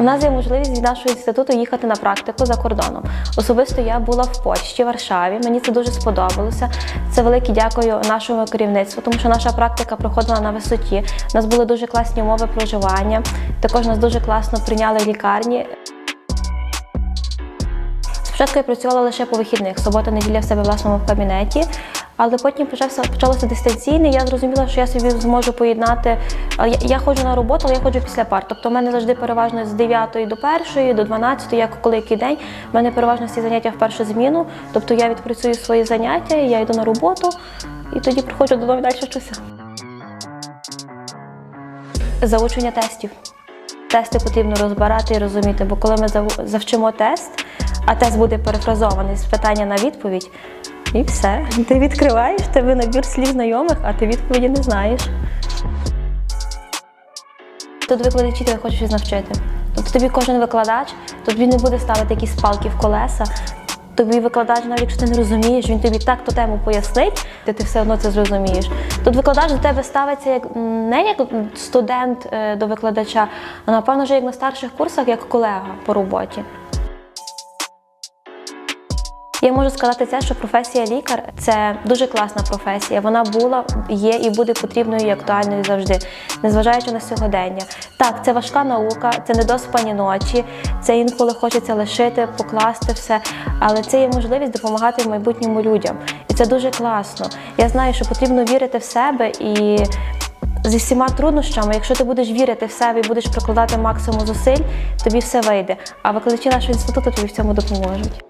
У нас є можливість від нашого інституту їхати на практику за кордоном. Особисто я була в Польщі, Варшаві. Мені це дуже сподобалося. Це велике дякую нашому керівництву, тому що наша практика проходила на висоті. У нас були дуже класні умови проживання. Також нас дуже класно прийняли в лікарні. Спочатку я працювала лише по вихідних, субота, неділя в себе в власному кабінеті. Але потім почався почалося дистанційне. Я зрозуміла, що я собі зможу поєднати. Я, я ходжу на роботу, але я ходжу після пар. Тобто в мене завжди переважно з 9 до 1, до 12, як коли який день. В мене переважно всі заняття в першу зміну. Тобто я відпрацюю свої заняття, я йду на роботу і тоді приходжу додому далі вчуся. Заучення тестів. Тести потрібно розбирати і розуміти, бо коли ми зав- завчимо тест, а тест буде перефразований з питання на відповідь, і все. Ти відкриваєш, тебе набір слів знайомих, а ти відповіді не знаєш. Тут викладачі тебе хочуть навчити. Тобто тобі кожен викладач, тобі не буде ставити якісь палки в колеса. Тобі викладач, навіть якщо ти не розумієш, він тобі так ту тему пояснить, ти, ти все одно це зрозумієш. Тут викладач до тебе ставиться як не як студент е, до викладача, а напевно вже як на старших курсах, як колега по роботі. Я можу сказати це, що професія лікар це дуже класна професія. Вона була, є і буде потрібною і актуальною завжди, незважаючи на сьогодення. Так, це важка наука, це недоспані ночі, це інколи хочеться лишити, покласти все, але це є можливість допомагати майбутньому людям. І це дуже класно. Я знаю, що потрібно вірити в себе і. Зі всіма труднощами, якщо ти будеш вірити в себе і будеш прикладати максимум зусиль, тобі все вийде. А викладачі нашого інституту тобі в цьому допоможуть.